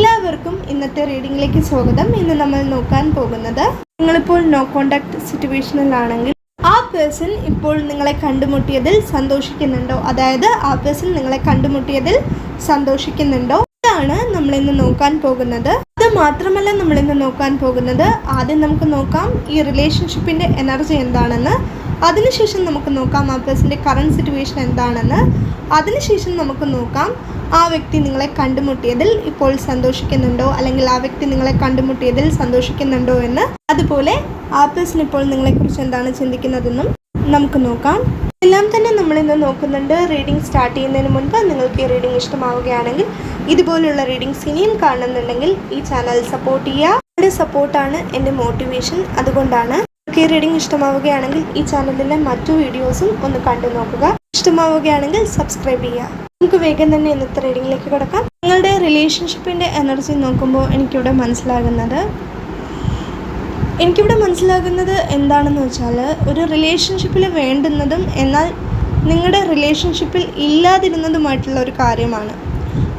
എല്ലാവർക്കും ഇന്നത്തെ റീഡിംഗിലേക്ക് സ്വാഗതം. ഇന്ന് നമ്മൾ നോക്കാൻ പോകുന്നത് നിങ്ങളിപ്പോൾ നോ കോണ്ടാക്ട് സിറ്റുവേഷനിലാണെങ്കിൽ ആ പേഴ്സൺ ഇപ്പോൾ നിങ്ങളെ കണ്ടുമുട്ടിയതിൽ സന്തോഷിക്കുന്നുണ്ടോ? അതായത് ആ പേഴ്സൺ നിങ്ങളെ കണ്ടുമുട്ടിയതിൽ സന്തോഷിക്കുന്നുണ്ടോ? ഇതാണ് നമ്മൾ ഇന്ന് നോക്കാൻ പോകുന്നത്. അത് മാത്രമല്ല നമ്മൾ ഇന്ന് നോക്കാൻ പോകുന്നത് ആദ്യം നമുക്ക് നോക്കാം ഈ റിലേഷൻഷിപ്പിന്റെ എനർജി എന്താണെന്ന്. അതിനുശേഷം നമുക്ക് നോക്കാം ആ പേഴ്സന്റെ കറണ്ട് സിറ്റുവേഷൻ എന്താണെന്ന്. അതിനുശേഷം നമുക്ക് നോക്കാം ആ വ്യക്തി നിങ്ങളെ കണ്ടുമുട്ടിയതിൽ ഇപ്പോൾ സന്തോഷിക്കുന്നുണ്ടോ? അല്ലെങ്കിൽ ആ വ്യക്തി നിങ്ങളെ കണ്ടുമുട്ടിയതിൽ സന്തോഷിക്കുന്നുണ്ടോ എന്ന്. അതുപോലെ ആ പേഴ്സൺ ഇപ്പോൾ നിങ്ങളെക്കുറിച്ച് എന്താണ് ചിന്തിക്കുന്നതെന്നും നമുക്ക് നോക്കാം. എല്ലാം തന്നെ നമ്മൾ ഇന്ന് നോക്കുന്നുണ്ട്. റീഡിംഗ് സ്റ്റാർട്ട് ചെയ്യുന്നതിന് മുൻപ് നിങ്ങൾക്ക് ഈ റീഡിംഗ് ഇഷ്ടമാവുകയാണെങ്കിൽ ഇതുപോലുള്ള റീഡിങ്സ് ഇനിയും കാണുന്നുണ്ടെങ്കിൽ ഈ ചാനൽ സപ്പോർട്ട് ചെയ്യുക. എന്റെ സപ്പോർട്ടാണ് എന്റെ മോട്ടിവേഷൻ അതുകൊണ്ടാണ് ഈ റീഡിംഗ് ഇഷ്ടമാവുകയാണെങ്കിൽ ഈ ചാനലിലെ മറ്റു വീഡിയോസും ഒന്ന് കണ്ടു നോക്കുക. ഇഷ്ടമാവുകയാണെങ്കിൽ സബ്സ്ക്രൈബ് ചെയ്യുക. നമുക്ക് വേഗം തന്നെ ഇന്നത്തെ റീഡിങ്ങിലേക്ക് കിടക്കാം. നിങ്ങളുടെ റിലേഷൻഷിപ്പിന്റെ എനർജി നോക്കുമ്പോൾ എനിക്കിവിടെ മനസ്സിലാകുന്നത് എനിക്കിവിടെ മനസ്സിലാകുന്നത് എന്താണെന്ന് വെച്ചാൽ ഒരു റിലേഷൻഷിപ്പിൽ വേണ്ടുന്നതും എന്നാൽ നിങ്ങളുടെ റിലേഷൻഷിപ്പിൽ ഇല്ലാതിരുന്നതുമായിട്ടുള്ള ഒരു കാര്യമാണ്.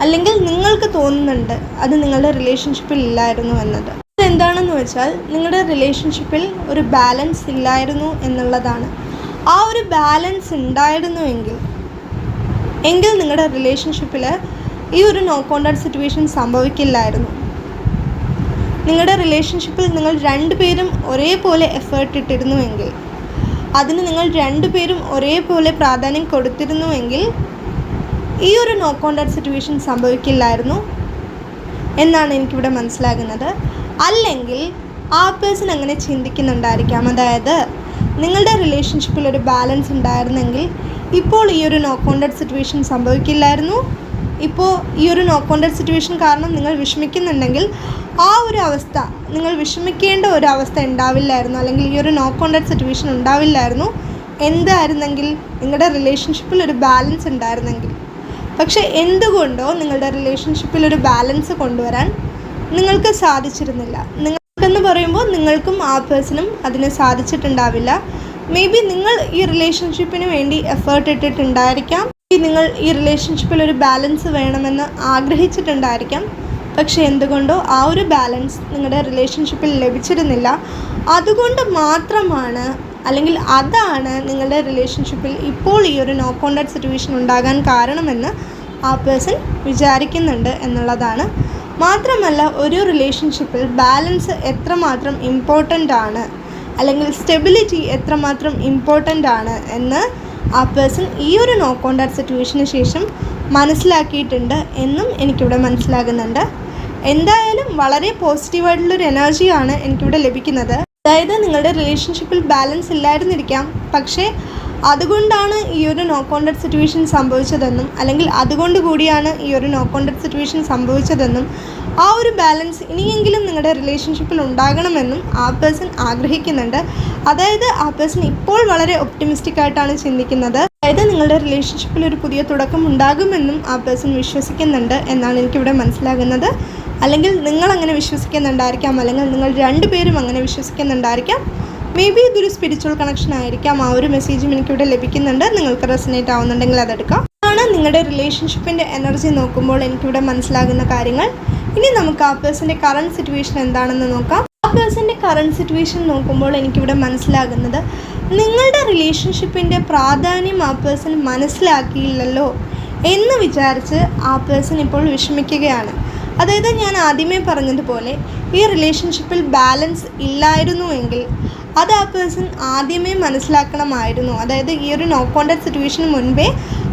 അല്ലെങ്കിൽ നിങ്ങൾക്ക് തോന്നുന്നുണ്ട് അത് നിങ്ങളുടെ റിലേഷൻഷിപ്പിൽ ഇല്ലായിരുന്നു എന്നത്. എന്താണെന്ന് വെച്ചാൽ നിങ്ങളുടെ റിലേഷൻഷിപ്പിൽ ഒരു ബാലൻസ് ഇല്ലായിരുന്നു എന്നുള്ളതാണ്. ആ ഒരു ബാലൻസ് ഉണ്ടായിരുന്നുവെങ്കിൽ എങ്കിൽ നിങ്ങളുടെ റിലേഷൻഷിപ്പിൽ ഈ ഒരു നോ കോണ്ടാക്ട് സിറ്റുവേഷൻ സംഭവിക്കില്ലായിരുന്നു. നിങ്ങളുടെ റിലേഷൻഷിപ്പിൽ നിങ്ങൾ രണ്ടുപേരും ഒരേപോലെ എഫേർട്ട് ഇട്ടിരുന്നുവെങ്കിൽ അതിന് നിങ്ങൾ രണ്ടുപേരും ഒരേപോലെ പ്രാധാന്യം കൊടുത്തിരുന്നുവെങ്കിൽ ഈ ഒരു നോ കോണ്ടാക്ട് സിറ്റുവേഷൻ സംഭവിക്കില്ലായിരുന്നു എന്നാണ് എനിക്കിവിടെ മനസ്സിലാകുന്നത്. അല്ലെങ്കിൽ ആ പേഴ്സൺ അങ്ങനെ ചിന്തിക്കുന്നുണ്ടായിരിക്കാം. അതായത് നിങ്ങളുടെ റിലേഷൻഷിപ്പിൽ ഒരു ബാലൻസ് ഉണ്ടായിരുന്നെങ്കിൽ ഇപ്പോൾ ഈ ഒരു നോ കോണ്ടക്ട് സിറ്റുവേഷൻ സംഭവിക്കില്ലായിരുന്നു. ഇപ്പോൾ ഈ ഒരു നോ കോണ്ടക്ട് സിറ്റുവേഷൻ കാരണം നിങ്ങൾ വിഷമിക്കുന്നുണ്ടെങ്കിൽ ആ ഒരു അവസ്ഥ നിങ്ങൾ വിഷമിക്കേണ്ട ഒരു അവസ്ഥ ഉണ്ടാവില്ലായിരുന്നു. അല്ലെങ്കിൽ ഈ ഒരു നോ കോണ്ടക്ട് സിറ്റുവേഷൻ ഉണ്ടാവില്ലായിരുന്നു. എന്തായിരുന്നെങ്കിൽ നിങ്ങളുടെ റിലേഷൻഷിപ്പിൽ ഒരു ബാലൻസ് ഉണ്ടായിരുന്നെങ്കിൽ. പക്ഷേ എന്തുകൊണ്ടോ നിങ്ങളുടെ റിലേഷൻഷിപ്പിൽ ഒരു ബാലൻസ് കൊണ്ടുവരാൻ നിങ്ങൾക്ക് സാധിച്ചിരുന്നില്ല. നിങ്ങൾക്കെന്ന് പറയുമ്പോൾ നിങ്ങൾക്കും ആ പേഴ്സണും അതിന് സാധിച്ചിട്ടുണ്ടാവില്ല. മേ ബി നിങ്ങൾ ഈ റിലേഷൻഷിപ്പിന് വേണ്ടി എഫേർട്ട് ഇട്ടിട്ടുണ്ടായിരിക്കാം. നിങ്ങൾ ഈ റിലേഷൻഷിപ്പിൽ ഒരു ബാലൻസ് വേണമെന്ന് ആഗ്രഹിച്ചിട്ടുണ്ടായിരിക്കാം. പക്ഷേ എന്തുകൊണ്ടോ ആ ഒരു ബാലൻസ് നിങ്ങളുടെ റിലേഷൻഷിപ്പിൽ ലഭിച്ചിരുന്നില്ല. അതുകൊണ്ട് മാത്രമാണ് അല്ലെങ്കിൽ അതാണ് നിങ്ങളുടെ റിലേഷൻഷിപ്പിൽ ഇപ്പോൾ ഈ ഒരു നോ കോണ്ടാക്ട് സിറ്റുവേഷൻ ഉണ്ടാകാൻ കാരണമെന്ന് ആ പേഴ്സൺ വിചാരിക്കുന്നുണ്ട് എന്നുള്ളതാണ് മാത്രമല്ല ഒരു റിലേഷൻഷിപ്പിൽ ബാലൻസ് എത്രമാത്രം ഇമ്പോർട്ടന്റ് ആണ്? അല്ലെങ്കിൽ സ്റ്റെബിലിറ്റി എത്രമാത്രം ഇമ്പോർട്ടന്റ് ആണ് എന്ന് ആ പേഴ്സൺ ഈ ഒരു നോ കോണ്ടാക്ട് സിറ്റുവേഷന് ശേഷം മനസ്സിലാക്കിയിട്ടുണ്ട് എന്നും എനിക്കിവിടെ മനസ്സിലാകുന്നുണ്ട്. എന്തായാലും വളരെ പോസിറ്റീവായിട്ടുള്ളൊരു എനർജിയാണ് എനിക്കിവിടെ ലഭിക്കുന്നത്. അതായത് നിങ്ങളുടെ റിലേഷൻഷിപ്പിൽ ബാലൻസ് ഇല്ലായിരുന്നിരിക്കാം. പക്ഷേ അതുകൊണ്ടാണ് ഈ ഒരു നോ കോണ്ടക്ട് സിറ്റുവേഷൻ സംഭവിച്ചതെന്നും അല്ലെങ്കിൽ അതുകൊണ്ട് കൂടിയാണ് ഈ ഒരു നോ കോണ്ടക്ട് സിറ്റുവേഷൻ സംഭവിച്ചതെന്നും ആ ഒരു ബാലൻസ് ഇനിയെങ്കിലും നിങ്ങളുടെ റിലേഷൻഷിപ്പിൽ ഉണ്ടാകണമെന്നും ആ പേഴ്സൺ ആഗ്രഹിക്കുന്നുണ്ട്. അതായത് ആ പേഴ്സൺ ഇപ്പോൾ വളരെ ഒപ്റ്റിമിസ്റ്റിക് ആയിട്ടാണ് ചിന്തിക്കുന്നത്. അതായത് നിങ്ങളുടെ റിലേഷൻഷിപ്പിൽ ഒരു പുതിയ തുടക്കം ഉണ്ടാകുമെന്നും ആ പേഴ്സൺ വിശ്വസിക്കുന്നുണ്ട് എന്നാണ് എനിക്കിവിടെ മനസ്സിലാകുന്നത്. അല്ലെങ്കിൽ നിങ്ങൾ അങ്ങനെ വിശ്വസിക്കുന്നുണ്ടായിരിക്കാം അല്ലെങ്കിൽ നിങ്ങൾ രണ്ടുപേരും അങ്ങനെ വിശ്വസിക്കുന്നുണ്ടായിരിക്കാം. മേ ബി ഇതൊരു സ്പിരിച്വൽ കണക്ഷൻ ആയിരിക്കാം. ആ ഒരു മെസ്സേജും എനിക്കിവിടെ ലഭിക്കുന്നുണ്ട്. നിങ്ങൾക്ക് റെസനേറ്റ് ആവുന്നുണ്ടെങ്കിൽ അതെടുക്കാം. ആണ് നിങ്ങളുടെ റിലേഷൻഷിപ്പിന്റെ എനർജി നോക്കുമ്പോൾ എനിക്കിവിടെ മനസ്സിലാകുന്ന കാര്യങ്ങൾ. ഇനി നമുക്ക് ആ പേഴ്സന്റെ കറണ്ട് സിറ്റുവേഷൻ എന്താണെന്ന് നോക്കാം. ആ പേഴ്സന്റെ കറണ്ട് സിറ്റുവേഷൻ നോക്കുമ്പോൾ എനിക്കിവിടെ മനസ്സിലാകുന്നത് നിങ്ങളുടെ റിലേഷൻഷിപ്പിന്റെ പ്രാധാന്യം ആ പേഴ്സൺ മനസ്സിലാക്കിയില്ലല്ലോ എന്ന് വിചാരിച്ച് ആ പേഴ്സൺ ഇപ്പോൾ വിഷമിക്കുകയാണ്. അതായത് ഞാൻ ആദ്യമേ പറഞ്ഞതുപോലെ ഈ റിലേഷൻഷിപ്പിൽ ബാലൻസ് ഇല്ലായിരുന്നുവെങ്കിൽ അത് ആ പേഴ്സൺ ആദ്യമേ മനസ്സിലാക്കണമായിരുന്നു. അതായത് ഈ ഒരു നോ കോണ്ടാക്ട് സിറ്റുവേഷന് മുൻപേ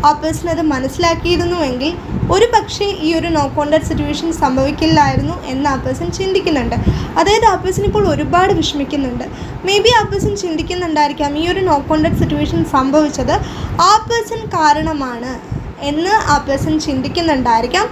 ആ പേഴ്സൺ അത് മനസ്സിലാക്കിയിരുന്നുവെങ്കിൽ ഒരു പക്ഷേ ഈ ഒരു നോ കോണ്ടാക്ട് സിറ്റുവേഷൻ സംഭവിക്കില്ലായിരുന്നു എന്ന് ആ പേഴ്സൺ ചിന്തിക്കുന്നുണ്ട്. അതായത് ആ പേഴ്സൺ ഇപ്പോൾ ഒരുപാട് വിഷമിക്കുന്നുണ്ട്. മേ ബി ആ പേഴ്സൺ ചിന്തിക്കുന്നുണ്ടായിരിക്കാം ഈ ഒരു നോ കോണ്ടാക്ട് സിറ്റുവേഷൻ സംഭവിച്ചത് ആ പേഴ്സൺ കാരണമാണ്. എന്ന് ആ പേഴ്സൺ ചിന്തിക്കുന്നുണ്ടായിരിക്കാം.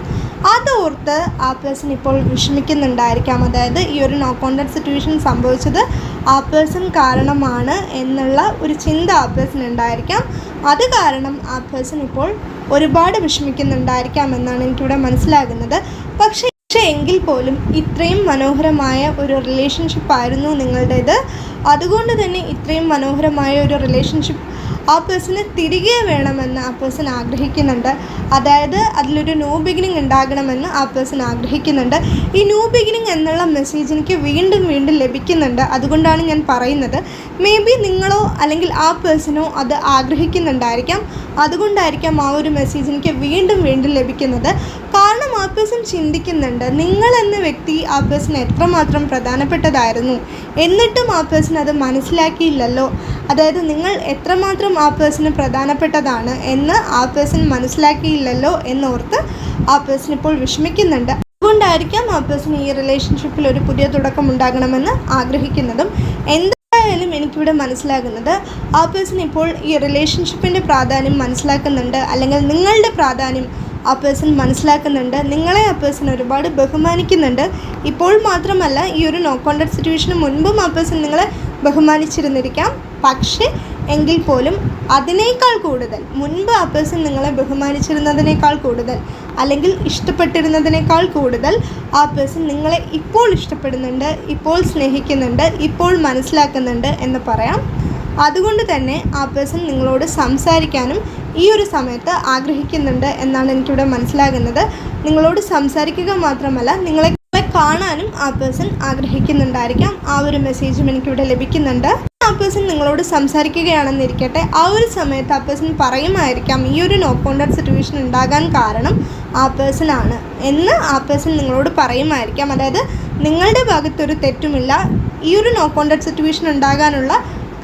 അതോർത്ത് ആ പേഴ്സൺ ഇപ്പോൾ വിഷമിക്കുന്നുണ്ടായിരിക്കാം. അതായത് ഈ ഒരു നോ കോണ്ടാക്ട് സിറ്റുവേഷൻ സംഭവിച്ചത് ആ പേഴ്സൺ കാരണമാണ് എന്നുള്ള ഒരു ചിന്ത ആ പേഴ്സൺ ഉണ്ടായിരിക്കാം. അത് കാരണം ആ പേഴ്സൺ ഇപ്പോൾ ഒരുപാട് വിഷമിക്കുന്നുണ്ടായിരിക്കാം എന്നാണ് എനിക്കിവിടെ മനസ്സിലാകുന്നത്. പക്ഷേ പക്ഷേ എങ്കിൽ പോലും ഇത്രയും മനോഹരമായ ഒരു റിലേഷൻഷിപ്പ് ആയിരുന്നു നിങ്ങളുടേത്. അതുകൊണ്ട് തന്നെ ഇത്രയും മനോഹരമായ ഒരു റിലേഷൻഷിപ്പ് ആ പേഴ്സണ് തിരികെ വേണമെന്ന് ആ പേഴ്സൺ ആഗ്രഹിക്കുന്നുണ്ട്. അതായത് അതിലൊരു ന്യൂ ബിഗിനിങ് ഉണ്ടാകണമെന്ന് ആ പേഴ്സൺ ആഗ്രഹിക്കുന്നുണ്ട്. ഈ ന്യൂ ബിഗിനിങ് എന്നുള്ള മെസ്സേജ് എനിക്ക് വീണ്ടും വീണ്ടും ലഭിക്കുന്നുണ്ട്. അതുകൊണ്ടാണ് ഞാൻ പറയുന്നത്. മേ ബി നിങ്ങളോ അല്ലെങ്കിൽ ആ പേഴ്സണോ അത് ആഗ്രഹിക്കുന്നുണ്ടായിരിക്കാം. അതുകൊണ്ടായിരിക്കാം ആ ഒരു മെസ്സേജ് എനിക്ക് വീണ്ടും വീണ്ടും ലഭിക്കുന്നത്. കാരണം ആ പേഴ്സൺ ചിന്തിക്കുന്നുണ്ട് നിങ്ങൾ എന്ന വ്യക്തി ആ പേഴ്സൺ എത്രമാത്രം പ്രധാനപ്പെട്ടതായിരുന്നു? എന്നിട്ടും ആ പേഴ്സൺ അത് മനസ്സിലാക്കിയില്ലല്ലോ. അതായത് നിങ്ങൾ എത്രമാത്രം ആ പേഴ്സണ് പ്രധാനപ്പെട്ടതാണ് എന്ന് ആ പേഴ്സൺ മനസ്സിലാക്കിയില്ലല്ലോ എന്നോർത്ത് ആ പേഴ്സൺ ഇപ്പോൾ വിഷമിക്കുന്നുണ്ട്. അതുകൊണ്ടായിരിക്കാം ആ പേഴ്സൺ ഈ റിലേഷൻഷിപ്പിൽ ഒരു പുതിയ തുടക്കം ഉണ്ടാകണമെന്ന് ആഗ്രഹിക്കുന്നതും. എന്ത് എന്തായാലും എനിക്കിവിടെ മനസ്സിലാകുന്നത് ആ പേഴ്സൺ ഇപ്പോൾ ഈ റിലേഷൻഷിപ്പിന്റെ പ്രാധാന്യം മനസ്സിലാക്കുന്നുണ്ട്. അല്ലെങ്കിൽ നിങ്ങളുടെ പ്രാധാന്യം ആ പേഴ്സൺ മനസ്സിലാക്കുന്നുണ്ട്. നിങ്ങളെ ആ പേഴ്സൺ ഒരുപാട് ബഹുമാനിക്കുന്നുണ്ട്. ഇപ്പോൾ മാത്രമല്ല ഈ ഒരു നോ കോണ്ടാക്ട് സിറ്റുവേഷന് മുൻപും ആ പേഴ്സൺ നിങ്ങളെ ബഹുമാനിച്ചിരുന്നിരിക്കാം. പക്ഷേ എങ്കിൽ പോലും അതിനേക്കാൾ കൂടുതൽ മുൻപ് ആ പേഴ്സൺ നിങ്ങളെ ബഹുമാനിച്ചിരുന്നതിനേക്കാൾ കൂടുതൽ അല്ലെങ്കിൽ ഇഷ്ടപ്പെട്ടിരുന്നതിനേക്കാൾ കൂടുതൽ ആ പേഴ്സൺ നിങ്ങളെ ഇപ്പോൾ ഇഷ്ടപ്പെടുന്നുണ്ട് ഇപ്പോൾ സ്നേഹിക്കുന്നുണ്ട് ഇപ്പോൾ മനസ്സിലാക്കുന്നുണ്ട് എന്ന് പറയാം. അതുകൊണ്ട് തന്നെ ആ പേഴ്സൺ നിങ്ങളോട് സംസാരിക്കാനും ഈ ഒരു സമയത്ത് ആഗ്രഹിക്കുന്നുണ്ട് എന്നാണ് എനിക്കിവിടെ മനസ്സിലാകുന്നത്. നിങ്ങളോട് സംസാരിക്കുക മാത്രമല്ല നിങ്ങളെ കാണാനും ആ പേഴ്സൺ ആഗ്രഹിക്കുന്നുണ്ടായിരിക്കാം. ആ ഒരു മെസ്സേജും എനിക്കിവിടെ ലഭിക്കുന്നുണ്ട്. ആ പേഴ്സൺ നിങ്ങളോട് സംസാരിക്കുകയാണെന്നിരിക്കട്ടെ ആ ഒരു സമയത്ത് ആ പേഴ്സൺ പറയുമായിരിക്കാം ഈ ഒരു നോ കോണ്ടാക്ട് സിറ്റുവേഷൻ ഉണ്ടാകാൻ കാരണം ആ പേഴ്സൺ ആണ് എന്ന് ആ പേഴ്സൺ നിങ്ങളോട് പറയുമായിരിക്കാം. അതായത് നിങ്ങളുടെ ഭാഗത്തൊരു തെറ്റുമില്ല ഈ ഒരു നോ കോണ്ടാക്ട് സിറ്റുവേഷൻ ഉണ്ടാകാനുള്ള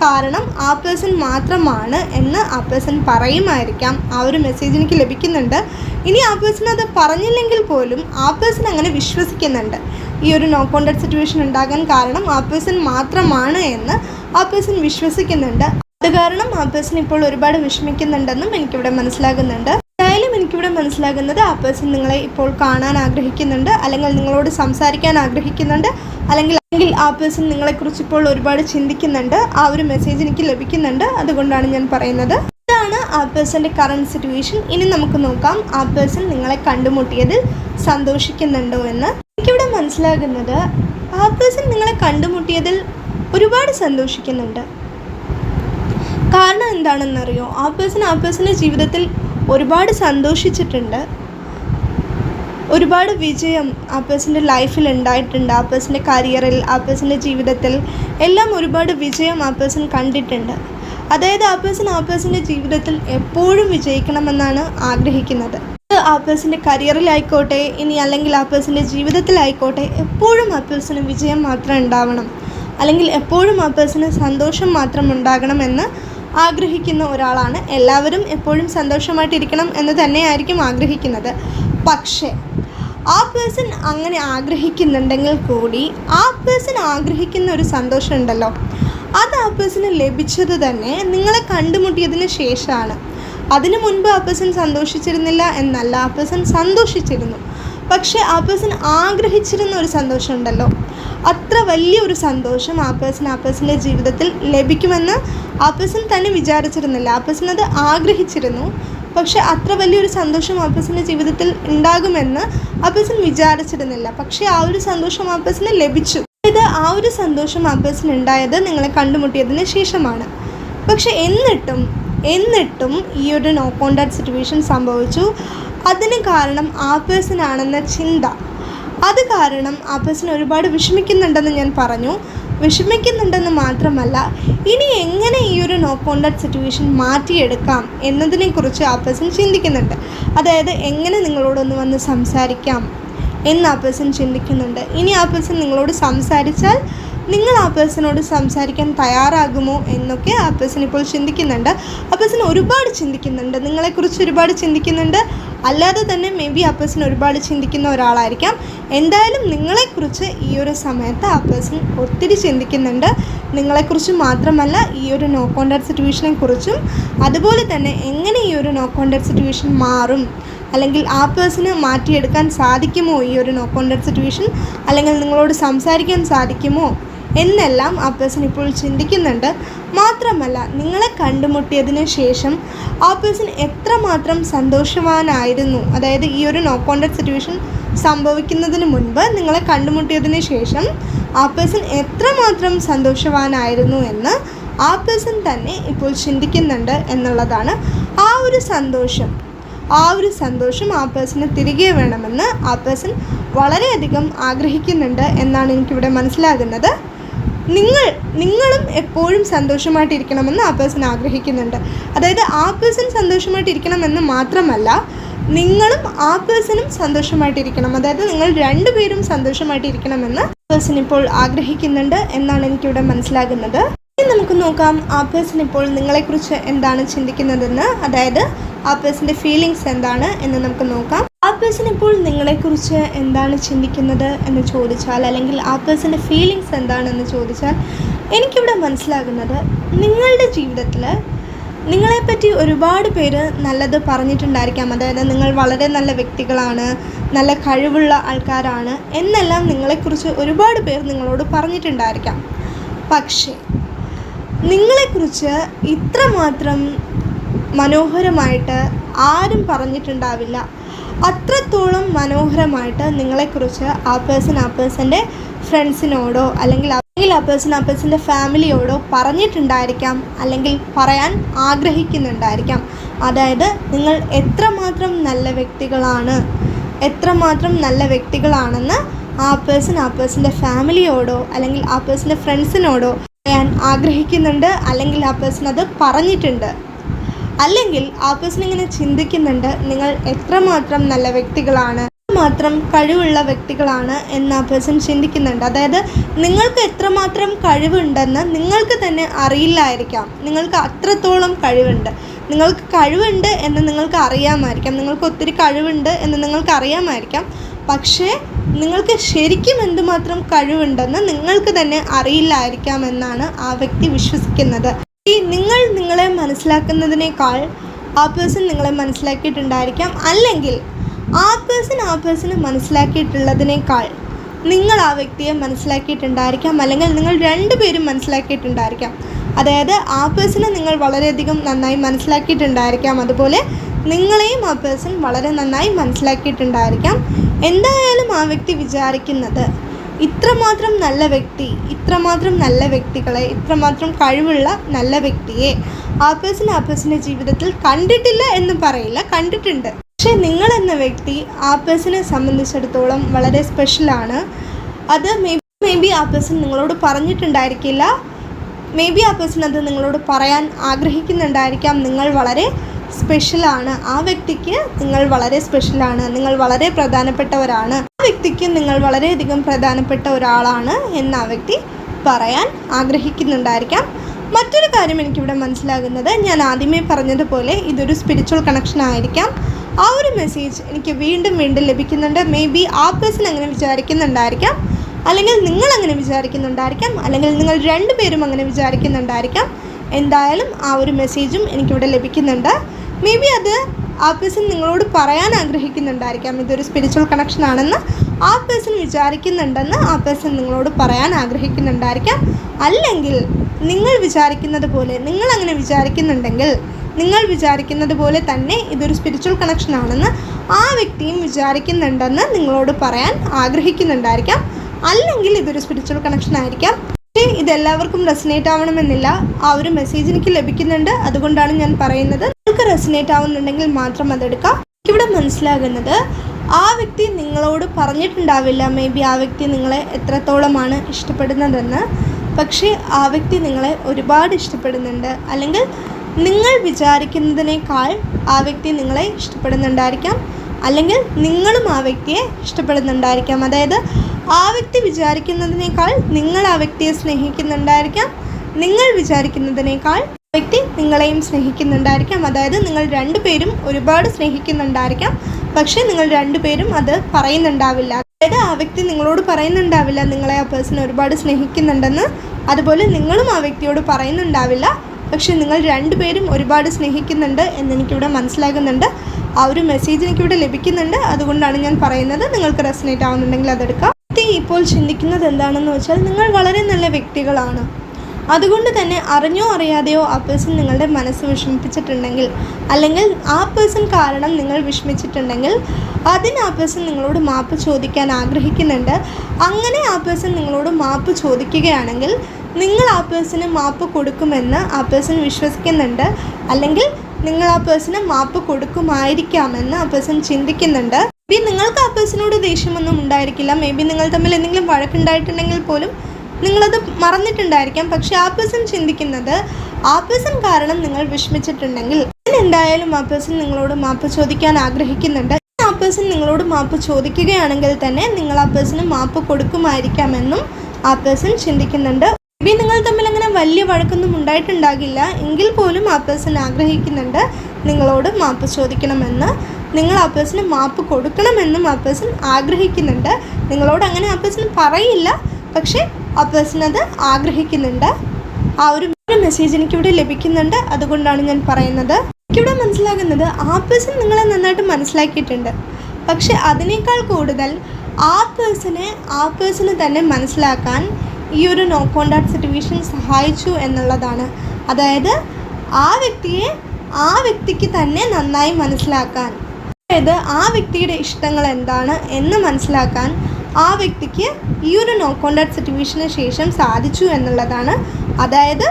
കാരണം ആ പേഴ്സൺ മാത്രമാണ് എന്ന് ആ പേഴ്സൺ പറയുമായിരിക്കാം. ആ ഒരു മെസ്സേജ് എനിക്ക് ലഭിക്കുന്നുണ്ട്. ഇനി ആ പേഴ്സൺ അത് പറഞ്ഞില്ലെങ്കിൽ പോലും ആ പേഴ്സൺ അങ്ങനെ വിശ്വസിക്കുന്നുണ്ട്. ഈ ഒരു നോ കോണ്ടാക്ട് സിറ്റുവേഷൻ ഉണ്ടാകാൻ കാരണം ആ പേഴ്സൺ മാത്രമാണ് എന്ന് ആ പേഴ്സൺ വിശ്വസിക്കുന്നുണ്ട്. അത് കാരണം ആ പേഴ്സൺ ഇപ്പോൾ ഒരുപാട് വിഷമിക്കുന്നുണ്ടെന്നും എനിക്കിവിടെ മനസ്സിലാകുന്നുണ്ട്. എന്തായാലും എനിക്കിവിടെ മനസ്സിലാകുന്നത് ആ പേഴ്സൺ നിങ്ങളെ ഇപ്പോൾ കാണാൻ ആഗ്രഹിക്കുന്നുണ്ട് അല്ലെങ്കിൽ നിങ്ങളോട് സംസാരിക്കാൻ ആഗ്രഹിക്കുന്നുണ്ട് അല്ലെങ്കിൽ അല്ലെങ്കിൽ ആ പേഴ്സൺ നിങ്ങളെക്കുറിച്ച് ഇപ്പോൾ ഒരുപാട് ചിന്തിക്കുന്നുണ്ട്. ആ ഒരു മെസ്സേജ് എനിക്ക് ലഭിക്കുന്നുണ്ട്. അതുകൊണ്ടാണ് ഞാൻ പറയുന്നത്. ഇതാണ് ആ പേഴ്സന്റെ കറണ്ട് സിറ്റുവേഷൻ ഇനി നമുക്ക് നോക്കാം ആ പേഴ്സൺ നിങ്ങളെ കണ്ടുമുട്ടിയതിൽ സന്തോഷിക്കുന്നുണ്ടോ എന്ന്. എനിക്കിവിടെ മനസ്സിലാകുന്നത് ആ പേഴ്സൺ നിങ്ങളെ കണ്ടുമുട്ടിയതിൽ ഒരുപാട് സന്തോഷിക്കുന്നുണ്ട്. കാരണം എന്താണെന്നറിയോ? ആ പേഴ്സൺ ആ പേഴ്സന്റെ ജീവിതത്തിൽ ഒരുപാട് സന്തോഷിച്ചിട്ടുണ്ട്. ഒരുപാട് വിജയം ആ പേഴ്സന്റെ ലൈഫിൽ ഉണ്ടായിട്ടുണ്ട്. ആ പേഴ്സന്റെ കരിയറിൽ ആ പേഴ്സന്റെ ജീവിതത്തിൽ എല്ലാം ഒരുപാട് വിജയം ആ പേഴ്സൺ കണ്ടിട്ടുണ്ട്. അതായത് ആ പേഴ്സൺ ആ പേഴ്സന്റെ ജീവിതത്തിൽ എപ്പോഴും വിജയിക്കണമെന്നാണ് ആഗ്രഹിക്കുന്നത്. ആ പേഴ്സന്റെ കരിയറിലായിക്കോട്ടെ ഇനി അല്ലെങ്കിൽ ആ പേഴ്സന്റെ ജീവിതത്തിലായിക്കോട്ടെ എപ്പോഴും ആ പേഴ്സന് വിജയം മാത്രം ഉണ്ടാവണം. അല്ലെങ്കിൽ എപ്പോഴും ആ പേഴ്സന് സന്തോഷം മാത്രം ഉണ്ടാകണം എന്ന് ആഗ്രഹിക്കുന്ന ഒരാളാണ്. എല്ലാവരും എപ്പോഴും സന്തോഷമായിട്ടിരിക്കണം എന്ന് തന്നെയായിരിക്കും ആഗ്രഹിക്കുന്നത്. പക്ഷേ ആ പേഴ്സൺ അങ്ങനെ ആഗ്രഹിക്കുന്നുണ്ടെങ്കിൽ കൂടി ആ പേഴ്സൺ ആഗ്രഹിക്കുന്ന ഒരു സന്തോഷം ഉണ്ടല്ലോ. അത് ആ പേഴ്സണ് ലഭിച്ചത് തന്നെ നിങ്ങളെ കണ്ടുമുട്ടിയതിന് ശേഷമാണ് അതിനു മുൻപ് ആ പേഴ്സൺ സന്തോഷിച്ചിരുന്നില്ല എന്നല്ല ആ പേഴ്സൺ സന്തോഷിച്ചിരുന്നു പക്ഷേ ആ പേഴ്സൺ ആഗ്രഹിച്ചിരുന്ന ഒരു സന്തോഷമുണ്ടല്ലോ അത്ര വലിയൊരു സന്തോഷം ആ പേഴ്സൺ ആ പേഴ്സന്റെ ജീവിതത്തിൽ ലഭിക്കുമെന്ന് ആ പേഴ്സൺ തന്നെ വിചാരിച്ചിരുന്നില്ല ആ പേഴ്സൺ അത് ആഗ്രഹിച്ചിരുന്നു പക്ഷെ അത്ര വലിയൊരു സന്തോഷം ആ പേഴ്സന്റെ ജീവിതത്തിൽ ഉണ്ടാകുമെന്ന് ആ പേഴ്സൺ വിചാരിച്ചിരുന്നില്ല പക്ഷേ ആ ഒരു സന്തോഷം ആ പേഴ്സന് ലഭിച്ചു ആ ഒരു സന്തോഷം ആ പേഴ്സൺ ഉണ്ടായത് നിങ്ങളെ കണ്ടുമുട്ടിയതിന് ശേഷമാണ്. പക്ഷെ എന്നിട്ടും എന്നിട്ടും ഈ ഒരു നോ കോണ്ടാക്ട് സിറ്റുവേഷൻ സംഭവിച്ചു. അതിന് കാരണം ആ പേഴ്സൺ ആണെന്ന ചിന്ത. അത് കാരണം ആ പേഴ്സൺ ഒരുപാട് വിഷമിക്കുന്നുണ്ടെന്ന് ഞാൻ പറഞ്ഞു. വിഷമിക്കുന്നുണ്ടെന്ന് മാത്രമല്ല ഇനി എങ്ങനെ ഈ ഒരു നോ കോണ്ടാക്ട് സിറ്റുവേഷൻ മാറ്റിയെടുക്കാം എന്നതിനെക്കുറിച്ച് ആ പേഴ്സൺ ചിന്തിക്കുന്നുണ്ട്. അതായത് എങ്ങനെ നിങ്ങളോടൊന്ന് വന്ന് സംസാരിക്കാം? എന്ന് ആ പേഴ്സൺ ചിന്തിക്കുന്നുണ്ട്. ഇനി ആ പേഴ്സൺ നിങ്ങളോട് സംസാരിച്ചാൽ നിങ്ങൾ ആ പേഴ്സണോട് സംസാരിക്കാൻ തയ്യാറാകുമോ എന്നൊക്കെ ആ പേഴ്സൺ ഇപ്പോൾ ചിന്തിക്കുന്നുണ്ട്. ആ പേഴ്സൺ ഒരുപാട് ചിന്തിക്കുന്നുണ്ട്. നിങ്ങളെക്കുറിച്ച് ഒരുപാട് ചിന്തിക്കുന്നുണ്ട്. അല്ലാതെ തന്നെ മേ ബി ആ പേഴ്സൺ ഒരുപാട് ചിന്തിക്കുന്ന ഒരാളായിരിക്കാം. എന്തായാലും നിങ്ങളെക്കുറിച്ച് ഈ ഒരു സമയത്ത് ആ പേഴ്സൺ ഒത്തിരി ചിന്തിക്കുന്നുണ്ട്. നിങ്ങളെക്കുറിച്ച് മാത്രമല്ല ഈ ഒരു നോ കോണ്ടാക്ട് സിറ്റുവേഷനെക്കുറിച്ചും അതുപോലെ തന്നെ എങ്ങനെ ഈ ഒരു നോ കോണ്ടാക്ട് സിറ്റുവേഷൻ മാറും അല്ലെങ്കിൽ ആ പേഴ്സണ് മാറ്റിയെടുക്കാൻ സാധിക്കുമോ ഈ ഒരു നോ കോണ്ടാക്ട് സിറ്റുവേഷൻ അല്ലെങ്കിൽ നിങ്ങളോട് സംസാരിക്കാൻ സാധിക്കുമോ? എന്നെല്ലാം ആ പേഴ്സൺ ഇപ്പോൾ ചിന്തിക്കുന്നുണ്ട്. മാത്രമല്ല നിങ്ങളെ കണ്ടുമുട്ടിയതിന് ശേഷം ആ പേഴ്സൺ എത്രമാത്രം സന്തോഷവാനായിരുന്നു? അതായത് ഈ ഒരു നോ കോണ്ടാക്ട് സിറ്റുവേഷൻ സംഭവിക്കുന്നതിന് മുൻപ് നിങ്ങളെ കണ്ടുമുട്ടിയതിന് ശേഷം ആ പേഴ്സൺ എത്രമാത്രം സന്തോഷവാനായിരുന്നു എന്ന് ആ പേഴ്സൺ തന്നെ ഇപ്പോൾ ചിന്തിക്കുന്നുണ്ട് എന്നുള്ളതാണ് ആ ഒരു സന്തോഷം. ആ ഒരു സന്തോഷം ആ പേഴ്സണ് തിരികെ വേണമെന്ന് ആ പേഴ്സൺ വളരെയധികം ആഗ്രഹിക്കുന്നുണ്ട് എന്നാണ് എനിക്കിവിടെ മനസ്സിലാകുന്നത്. നിങ്ങൾ നിങ്ങളും എപ്പോഴും സന്തോഷമായിട്ടിരിക്കണമെന്ന് ആ പേഴ്സൺ ആഗ്രഹിക്കുന്നുണ്ട്. അതായത് ആ പേഴ്സൺ സന്തോഷമായിട്ടിരിക്കണമെന്ന് മാത്രമല്ല നിങ്ങളും ആ പേഴ്സണും സന്തോഷമായിട്ടിരിക്കണം. അതായത് നിങ്ങൾ രണ്ടുപേരും സന്തോഷമായിട്ടിരിക്കണമെന്ന് പേഴ്സൺ ഇപ്പോൾ ആഗ്രഹിക്കുന്നുണ്ട് എന്നാണ് എനിക്കിവിടെ മനസ്സിലാകുന്നത്. ഇനി നമുക്ക് നോക്കാം ആ പേഴ്സൺ ഇപ്പോൾ നിങ്ങളെക്കുറിച്ച് എന്താണ് ചിന്തിക്കുന്നതെന്ന്. അതായത് ആ പേഴ്സന്റെ ഫീലിങ്സ് എന്താണ് എന്ന് നമുക്ക് നോക്കാം. ആ പേഴ്സൺ ഇപ്പോൾ നിങ്ങളെക്കുറിച്ച് എന്താണ് ചിന്തിക്കുന്നത് എന്ന് ചോദിച്ചാൽ അല്ലെങ്കിൽ ആ പേഴ്സന്റെ ഫീലിങ്സ് എന്താണെന്ന് ചോദിച്ചാൽ എനിക്കിവിടെ മനസ്സിലാകുന്നത് നിങ്ങളുടെ ജീവിതത്തിൽ നിങ്ങളെപ്പറ്റി ഒരുപാട് പേര് നല്ലത് പറഞ്ഞിട്ടുണ്ടായിരിക്കാം. അതായത് നിങ്ങൾ വളരെ നല്ല വ്യക്തികളാണ് നല്ല കഴിവുള്ള ആൾക്കാരാണ് എന്നെല്ലാം നിങ്ങളെക്കുറിച്ച് ഒരുപാട് പേർ നിങ്ങളോട് പറഞ്ഞിട്ടുണ്ടായിരിക്കാം. പക്ഷേ നിങ്ങളെക്കുറിച്ച് ഇത്രമാത്രം മനോഹരമായിട്ട് ആരും പറഞ്ഞിട്ടുണ്ടാവില്ല. അത്രത്തോളം മനോഹരമായിട്ട് നിങ്ങളെക്കുറിച്ച് ആ പേഴ്സൺ ആ പേഴ്സന്റെ ഫ്രണ്ട്സിനോടോ അല്ലെങ്കിൽ അല്ലെങ്കിൽ ആ പേഴ്സൺ ആ പേഴ്സന്റെ ഫാമിലിയോടോ പറഞ്ഞിട്ടുണ്ടായിരിക്കാം. അല്ലെങ്കിൽ പറയാൻ ആഗ്രഹിക്കുന്നുണ്ടായിരിക്കാം. അതായത് നിങ്ങൾ എത്രമാത്രം നല്ല വ്യക്തികളാണ് എത്രമാത്രം നല്ല വ്യക്തികളാണെന്ന് ആ പേഴ്സൺ ആ പേഴ്സന്റെ ഫാമിലിയോടോ അല്ലെങ്കിൽ ആ പേഴ്സന്റെ ഫ്രണ്ട്സിനോടോ പറയാൻ ആഗ്രഹിക്കുന്നുണ്ട്. അല്ലെങ്കിൽ ആ പേഴ്സൺ അത് പറഞ്ഞിട്ടുണ്ട്. അല്ലെങ്കിൽ ആ പേഴ്സൺ ഇങ്ങനെ ചിന്തിക്കുന്നുണ്ട് നിങ്ങൾ എത്രമാത്രം നല്ല വ്യക്തികളാണ് മാത്രം കഴിവുള്ള വ്യക്തികളാണ് എന്ന് ആ പേഴ്സൺ ചിന്തിക്കുന്നുണ്ട്. അതായത് നിങ്ങൾക്ക് എത്രമാത്രം കഴിവുണ്ടെന്ന് നിങ്ങൾക്ക് തന്നെ അറിയില്ലായിരിക്കാം. നിങ്ങൾക്ക് അത്രത്തോളം കഴിവുണ്ട്. നിങ്ങൾക്ക് കഴിവുണ്ട് എന്ന് നിങ്ങൾക്ക് അറിയാമായിരിക്കാം. നിങ്ങൾക്ക് ഒത്തിരി കഴിവുണ്ട് എന്ന് നിങ്ങൾക്ക് അറിയാമായിരിക്കാം. പക്ഷേ നിങ്ങൾക്ക് ശരിക്കും എന്തുമാത്രം കഴിവുണ്ടെന്ന് നിങ്ങൾക്ക് തന്നെ അറിയില്ലായിരിക്കാം എന്നാണ് ആ വ്യക്തി വിശ്വസിക്കുന്നത്. നിങ്ങൾ നിങ്ങളെ മനസ്സിലാക്കുന്നതിനേക്കാൾ ആ പേഴ്സൺ നിങ്ങളെ മനസ്സിലാക്കിയിട്ടുണ്ടായിരിക്കാം. അല്ലെങ്കിൽ ആ പേഴ്സൺ ആ പേഴ്സണ് മനസ്സിലാക്കിയിട്ടുള്ളതിനേക്കാൾ നിങ്ങൾ ആ വ്യക്തിയെ മനസ്സിലാക്കിയിട്ടുണ്ടായിരിക്കാം. അല്ലെങ്കിൽ നിങ്ങൾ രണ്ടുപേരും മനസ്സിലാക്കിയിട്ടുണ്ടായിരിക്കാം. അതായത് ആ പേഴ്സണെ നിങ്ങൾ വളരെയധികം നന്നായി മനസ്സിലാക്കിയിട്ടുണ്ടായിരിക്കാം. അതുപോലെ നിങ്ങളെയും ആ പേഴ്സൺ വളരെ നന്നായി മനസ്സിലാക്കിയിട്ടുണ്ടായിരിക്കാം. എന്തായാലും ആ വ്യക്തി വിചാരിക്കുന്നത് ഇത്രമാത്രം നല്ല വ്യക്തി ഇത്രമാത്രം നല്ല വ്യക്തികളെ ഇത്രമാത്രം കഴിവുള്ള നല്ല വ്യക്തിയെ ആ പേഴ്സൺ ആ പേഴ്സന്റെ ജീവിതത്തിൽ കണ്ടിട്ടില്ല എന്ന് പറയില്ല കണ്ടിട്ടുണ്ട്. പക്ഷേ നിങ്ങൾ എന്ന വ്യക്തി ആ പേഴ്സണെ സംബന്ധിച്ചിടത്തോളം വളരെ സ്പെഷ്യലാണ് അത് മേ മേ ബി ആ പേഴ്സൺ നിങ്ങളോട് പറഞ്ഞിട്ടുണ്ടായിരിക്കില്ല. മേ ബി ആ പേഴ്സൺ അത് നിങ്ങളോട് പറയാൻ ആഗ്രഹിക്കുന്നുണ്ടായിരിക്കാം. നിങ്ങൾ വളരെ സ്പെഷ്യലാണ് ആ വ്യക്തിക്ക് നിങ്ങൾ വളരെ സ്പെഷ്യലാണ് നിങ്ങൾ വളരെ പ്രധാനപ്പെട്ടവരാണ്. ആ വ്യക്തിക്ക് നിങ്ങൾ വളരെയധികം പ്രധാനപ്പെട്ട ഒരാളാണ് എന്ന് ആ വ്യക്തി പറയാൻ ആഗ്രഹിക്കുന്നുണ്ടായിരിക്കാം. മറ്റൊരു കാര്യം എനിക്കിവിടെ മനസ്സിലാകുന്നത് ഞാൻ ആദ്യമേ പറഞ്ഞതുപോലെ ഇതൊരു സ്പിരിച്വൽ കണക്ഷൻ ആയിരിക്കാം. ആ ഒരു മെസ്സേജ് എനിക്ക് വീണ്ടും വീണ്ടും ലഭിക്കുന്നുണ്ട്. മേ ബി ആ പേഴ്സൺ അങ്ങനെ വിചാരിക്കുന്നുണ്ടായിരിക്കാം. അല്ലെങ്കിൽ നിങ്ങൾ അങ്ങനെ വിചാരിക്കുന്നുണ്ടായിരിക്കാം. അല്ലെങ്കിൽ നിങ്ങൾ രണ്ടുപേരും അങ്ങനെ വിചാരിക്കുന്നുണ്ടായിരിക്കാം. എന്തായാലും ആ ഒരു മെസ്സേജും എനിക്കിവിടെ ലഭിക്കുന്നുണ്ട്. മേ ബി അത് ആ പേഴ്സൺ നിങ്ങളോട് പറയാൻ ആഗ്രഹിക്കുന്നുണ്ടായിരിക്കാം. ഇതൊരു സ്പിരിച്വൽ കണക്ഷൻ ആണെന്ന് ആ പേഴ്സൺ വിചാരിക്കുന്നുണ്ടെന്ന് ആ പേഴ്സൺ നിങ്ങളോട് പറയാൻ ആഗ്രഹിക്കുന്നുണ്ടായിരിക്കാം. അല്ലെങ്കിൽ നിങ്ങൾ വിചാരിക്കുന്നത് പോലെ നിങ്ങൾ അങ്ങനെ വിചാരിക്കുന്നുണ്ടെങ്കിൽ നിങ്ങൾ വിചാരിക്കുന്നത് പോലെ തന്നെ ഇതൊരു സ്പിരിച്വൽ കണക്ഷൻ ആണെന്ന് ആ വ്യക്തിയും വിചാരിക്കുന്നുണ്ടെന്ന് നിങ്ങളോട് പറയാൻ ആഗ്രഹിക്കുന്നുണ്ടായിരിക്കാം. അല്ലെങ്കിൽ ഇതൊരു സ്പിരിച്വൽ കണക്ഷൻ ആയിരിക്കാം. പക്ഷേ ഇതെല്ലാവർക്കും റെസിനേറ്റ് ആവണമെന്നില്ല. ആ ഒരു മെസ്സേജ് എനിക്ക് ലഭിക്കുന്നുണ്ട്. അതുകൊണ്ടാണ് ഞാൻ പറയുന്നത്. നിങ്ങൾക്ക് റെസിനേറ്റ് ആവുന്നുണ്ടെങ്കിൽ മാത്രം അതെടുക്കാം. എനിക്കിവിടെ മനസ്സിലാകുന്നത് ആ വ്യക്തി നിങ്ങളോട് പറഞ്ഞിട്ടുണ്ടാവില്ല. മേ ബി ആ വ്യക്തി നിങ്ങളെ എത്രത്തോളമാണ് ഇഷ്ടപ്പെടുന്നതെന്ന്. പക്ഷേ ആ വ്യക്തി നിങ്ങളെ ഒരുപാട് ഇഷ്ടപ്പെടുന്നുണ്ട്. അല്ലെങ്കിൽ നിങ്ങൾ വിചാരിക്കുന്നതിനേക്കാൾ ആ വ്യക്തി നിങ്ങളെ ഇഷ്ടപ്പെടുന്നുണ്ടായിരിക്കാം. അല്ലെങ്കിൽ നിങ്ങളും ആ വ്യക്തിയെ ഇഷ്ടപ്പെടുന്നുണ്ടായിരിക്കാം. അതായത് ആ വ്യക്തി വിചാരിക്കുന്നതിനേക്കാൾ നിങ്ങൾ ആ വ്യക്തിയെ സ്നേഹിക്കുന്നുണ്ടായിരിക്കാം. നിങ്ങൾ വിചാരിക്കുന്നതിനേക്കാൾ വ്യക്തി നിങ്ങളെയും സ്നേഹിക്കുന്നുണ്ടായിരിക്കാം. അതായത് നിങ്ങൾ രണ്ടുപേരും ഒരുപാട് സ്നേഹിക്കുന്നുണ്ടായിരിക്കാം. പക്ഷേ നിങ്ങൾ രണ്ടുപേരും അത് പറയുന്നുണ്ടാവില്ല. അതായത് ആ വ്യക്തി നിങ്ങളോട് പറയുന്നുണ്ടാവില്ല നിങ്ങളെ ആ പേഴ്സൺ ഒരുപാട് സ്നേഹിക്കുന്നുണ്ടെന്ന്. അതുപോലെ നിങ്ങളും ആ വ്യക്തിയോട് പറയുന്നുണ്ടാവില്ല. പക്ഷേ നിങ്ങൾ രണ്ടുപേരും ഒരുപാട് സ്നേഹിക്കുന്നുണ്ട് എന്നെനിക്കിവിടെ മനസ്സിലാകുന്നുണ്ട്. ആ ഒരു മെസ്സേജ് എനിക്കിവിടെ ലഭിക്കുന്നുണ്ട്. അതുകൊണ്ടാണ് ഞാൻ പറയുന്നത്. നിങ്ങൾക്ക് റെസനേറ്റ് ആവുന്നുണ്ടെങ്കിൽ അതെടുക്കാം. വ്യക്തി ഇപ്പോൾ ചിന്തിക്കുന്നത് എന്താണെന്ന് വെച്ചാൽ നിങ്ങൾ വളരെ നല്ല വ്യക്തികളാണ്. അതുകൊണ്ട് തന്നെ അറിഞ്ഞോ അറിയാതെയോ ആ പേഴ്സൺ നിങ്ങളുടെ മനസ്സ് വിഷമിപ്പിച്ചിട്ടുണ്ടെങ്കിൽ അല്ലെങ്കിൽ ആ പേഴ്സൺ കാരണം നിങ്ങൾ വിഷമിച്ചിട്ടുണ്ടെങ്കിൽ അതിന് ആ പേഴ്സൺ നിങ്ങളോട് മാപ്പ് ചോദിക്കാൻ ആഗ്രഹിക്കുന്നുണ്ട്. അങ്ങനെ ആ പേഴ്സൺ നിങ്ങളോട് മാപ്പ് ചോദിക്കുകയാണെങ്കിൽ നിങ്ങൾ ആ പേഴ്സന് മാപ്പ് കൊടുക്കുമെന്ന് ആ പേഴ്സൺ വിശ്വസിക്കുന്നുണ്ട്. അല്ലെങ്കിൽ നിങ്ങൾ ആ പേഴ്സണ് മാപ്പ് കൊടുക്കുമായിരിക്കാമെന്ന് ആ പേഴ്സൺ ചിന്തിക്കുന്നുണ്ട്. മേ ബി നിങ്ങൾക്ക് ആ പേഴ്സണോട് ദേഷ്യമൊന്നും ഉണ്ടായിരിക്കില്ല. മേ ബി നിങ്ങൾ തമ്മിൽ എന്തെങ്കിലും വഴക്കുണ്ടായിട്ടുണ്ടെങ്കിൽ പോലും നിങ്ങളത് മറന്നിട്ടുണ്ടായിരിക്കാം. പക്ഷെ ആ പേഴ്സൺ ചിന്തിക്കുന്നത് ആ പേഴ്സൺ കാരണം നിങ്ങൾ വിഷമിച്ചിട്ടുണ്ടെങ്കിൽ എന്തായാലും ആ പേഴ്സൺ നിങ്ങളോട് മാപ്പ് ചോദിക്കാൻ ആഗ്രഹിക്കുന്നുണ്ട്. ആ പേഴ്സൺ നിങ്ങളോട് മാപ്പ് ചോദിക്കുകയാണെങ്കിൽ തന്നെ നിങ്ങൾ ആ പേഴ്സണ് മാപ്പ് കൊടുക്കുമായിരിക്കാമെന്നും ആ പേഴ്സൺ ചിന്തിക്കുന്നുണ്ട്. മേ നിങ്ങൾ തമ്മിൽ അങ്ങനെ വലിയ വഴക്കൊന്നും ഉണ്ടായിട്ടുണ്ടാകില്ല. എങ്കിൽ പോലും ആ പേഴ്സൺ ആഗ്രഹിക്കുന്നുണ്ട് നിങ്ങളോട് മാപ്പ് ചോദിക്കണമെന്ന്. നിങ്ങൾ ആ പേഴ്സന് മാപ്പ് കൊടുക്കണമെന്നും ആ പേഴ്സൺ ആഗ്രഹിക്കുന്നുണ്ട്. നിങ്ങളോട് അങ്ങനെ ആ പേഴ്സൺ പറയില്ല. പക്ഷേ ആ പേഴ്സൺ അത് ആഗ്രഹിക്കുന്നുണ്ട്. ആ ഒരു മെസ്സേജ് എനിക്കിവിടെ ലഭിക്കുന്നുണ്ട്. അതുകൊണ്ടാണ് ഞാൻ പറയുന്നത്. എനിക്കിവിടെ മനസ്സിലാകുന്നത് ആ പേഴ്സൺ നിങ്ങളെ നന്നായിട്ട് മനസ്സിലാക്കിയിട്ടുണ്ട്. പക്ഷെ അതിനേക്കാൾ കൂടുതൽ ആ പേഴ്സണെ ആ പേഴ്സണ് തന്നെ മനസ്സിലാക്കാൻ ഈ ഒരു നോ കോണ്ടാക്ട് സിറ്റുവേഷൻ സഹായിച്ചു എന്നുള്ളതാണ്. അതായത് ആ വ്യക്തിയെ ആ വ്യക്തിക്ക് തന്നെ നന്നായി മനസ്സിലാക്കാൻ. അതായത് ആ വ്യക്തിയുടെ ഇഷ്ടങ്ങൾ എന്താണ് എന്ന് മനസ്സിലാക്കാൻ ആ വ്യക്തിക്ക് ഈ ഒരു നോ കോണ്ടാക്ട് സിറ്റുവേഷന് ശേഷം സാധിച്ചു എന്നുള്ളതാണ്. അതായത്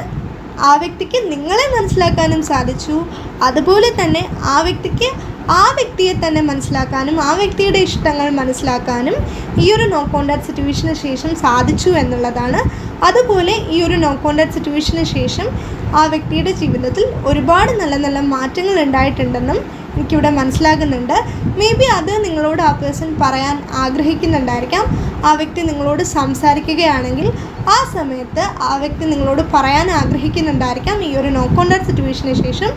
ആ വ്യക്തിക്ക് നിങ്ങളെ മനസ്സിലാക്കാനും സാധിച്ചു. അതുപോലെ തന്നെ ആ വ്യക്തിക്ക് ആ വ്യക്തിയെ തന്നെ മനസ്സിലാക്കാനും ആ വ്യക്തിയുടെ ഇഷ്ടങ്ങൾ മനസ്സിലാക്കാനും ഈ ഒരു നോ കോണ്ടാക്ട് സിറ്റുവേഷന് ശേഷം സാധിച്ചു എന്നുള്ളതാണ്. അതുപോലെ ഈ ഒരു നോ കോണ്ടാക്ട് സിറ്റുവേഷന് ശേഷം ആ വ്യക്തിയുടെ ജീവിതത്തിൽ ഒരുപാട് നല്ല നല്ല മാറ്റങ്ങൾ ഉണ്ടായിട്ടുണ്ടെന്നും എനിക്കിവിടെ മനസ്സിലാകുന്നുണ്ട്. മേ ബി അത് നിങ്ങളോട് ആ പേഴ്സൺ പറയാൻ ആഗ്രഹിക്കുന്നുണ്ടായിരിക്കാം. ആ വ്യക്തി നിങ്ങളോട് സംസാരിക്കുകയാണെങ്കിൽ ആ സമയത്ത് ആ വ്യക്തി നിങ്ങളോട് പറയാൻ ആഗ്രഹിക്കുന്നുണ്ടായിരിക്കാം. ഈ ഒരു നോ കോണ്ടാക്ട് സിറ്റുവേഷന് ശേഷം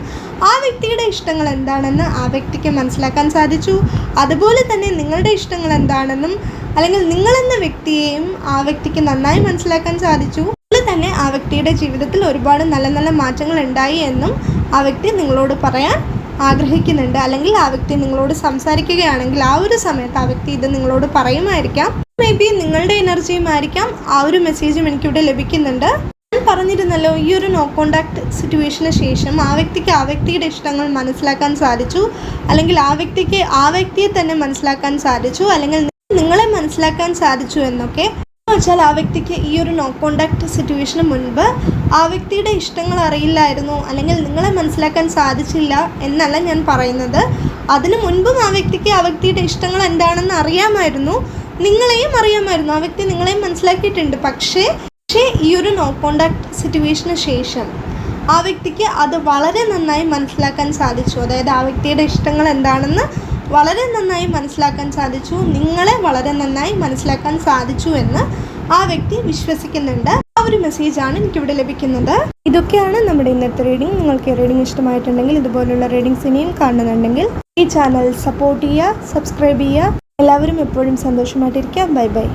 ആ വ്യക്തിയുടെ ഇഷ്ടങ്ങൾ എന്താണെന്ന് ആ വ്യക്തിക്ക് മനസ്സിലാക്കാൻ സാധിച്ചു. അതുപോലെ തന്നെ നിങ്ങളുടെ ഇഷ്ടങ്ങൾ എന്താണെന്നും അല്ലെങ്കിൽ നിങ്ങളെന്ന വ്യക്തിയെയും ആ വ്യക്തിക്ക് നന്നായി മനസ്സിലാക്കാൻ സാധിച്ചു. തന്നെ ആ വ്യക്തിയുടെ ജീവിതത്തിൽ ഒരുപാട് നല്ല നല്ല മാറ്റങ്ങൾ ഉണ്ടായി എന്നും ആ വ്യക്തി നിങ്ങളോട് പറയാൻ ആഗ്രഹിക്കുന്നുണ്ട്. അല്ലെങ്കിൽ ആ വ്യക്തി നിങ്ങളോട് സംസാരിക്കുകയാണെങ്കിൽ ആ ഒരു സമയത്ത് ആ വ്യക്തി ഇത് നിങ്ങളോട് പറയുമായിരിക്കാം. മേ ബി നിങ്ങളുടെ എനർജിയും ആയിരിക്കാം. ആ ഒരു മെസ്സേജും എനിക്കിവിടെ ലഭിക്കുന്നുണ്ട്. ഞാൻ പറഞ്ഞിരുന്നല്ലോ ഈ ഒരു നോ കോണ്ടാക്ട് സിറ്റുവേഷന് ശേഷം ആ വ്യക്തിക്ക് ആ വ്യക്തിയുടെ ഇഷ്ടങ്ങൾ മനസ്സിലാക്കാൻ സാധിച്ചു. അല്ലെങ്കിൽ ആ വ്യക്തിക്ക് ആ വ്യക്തിയെ തന്നെ മനസ്സിലാക്കാൻ സാധിച്ചു. അല്ലെങ്കിൽ നിങ്ങളെ മനസ്സിലാക്കാൻ സാധിച്ചു എന്നൊക്കെ എന്ന് വെച്ചാൽ ആ വ്യക്തിക്ക് ഈ ഒരു നോ കോണ്ടാക്ട് സിറ്റുവേഷന് മുൻപ് ആ വ്യക്തിയുടെ ഇഷ്ടങ്ങൾ അറിയില്ലായിരുന്നു അല്ലെങ്കിൽ നിങ്ങളെ മനസ്സിലാക്കാൻ സാധിച്ചില്ല എന്നല്ല ഞാൻ പറയുന്നത്. അതിനു മുൻപും ആ വ്യക്തിക്ക് ആ വ്യക്തിയുടെ ഇഷ്ടങ്ങൾ എന്താണെന്ന് അറിയാമായിരുന്നു. നിങ്ങളെയും അറിയാമായിരുന്നു. ആ വ്യക്തി നിങ്ങളെയും മനസ്സിലാക്കിയിട്ടുണ്ട്. പക്ഷേ പക്ഷേ ഈ ഒരു നോ കോണ്ടാക്ട് സിറ്റുവേഷന് ശേഷം ആ വ്യക്തിക്ക് അത് വളരെ നന്നായി മനസ്സിലാക്കാൻ സാധിച്ചു. അതായത് ആ വ്യക്തിയുടെ ഇഷ്ടങ്ങൾ എന്താണെന്ന് വളരെ നന്നായി മനസ്സിലാക്കാൻ സാധിച്ചു. നിങ്ങളെ വളരെ നന്നായി മനസ്സിലാക്കാൻ സാധിച്ചു എന്ന് ആ വ്യക്തി വിശ്വസിക്കുന്നുണ്ട്. ആ ഒരു മെസ്സേജാണ് എനിക്കിവിടെ ലഭിക്കുന്നത്. ഇതൊക്കെയാണ് നമ്മുടെ ഇന്നത്തെ റീഡിംഗ് നിങ്ങൾക്ക് റീഡിംഗ് ഇഷ്ടമായിട്ടുണ്ടെങ്കിൽ ഇതുപോലുള്ള റീഡിങ്സ് ഇനിയും കാണുന്നുണ്ടെങ്കിൽ ഈ ചാനൽ സപ്പോർട്ട് ചെയ്യുക സബ്സ്ക്രൈബ് ചെയ്യുക. എല്ലാവരും എപ്പോഴും സന്തോഷമായിട്ടിരിക്കുക ബൈ ബൈ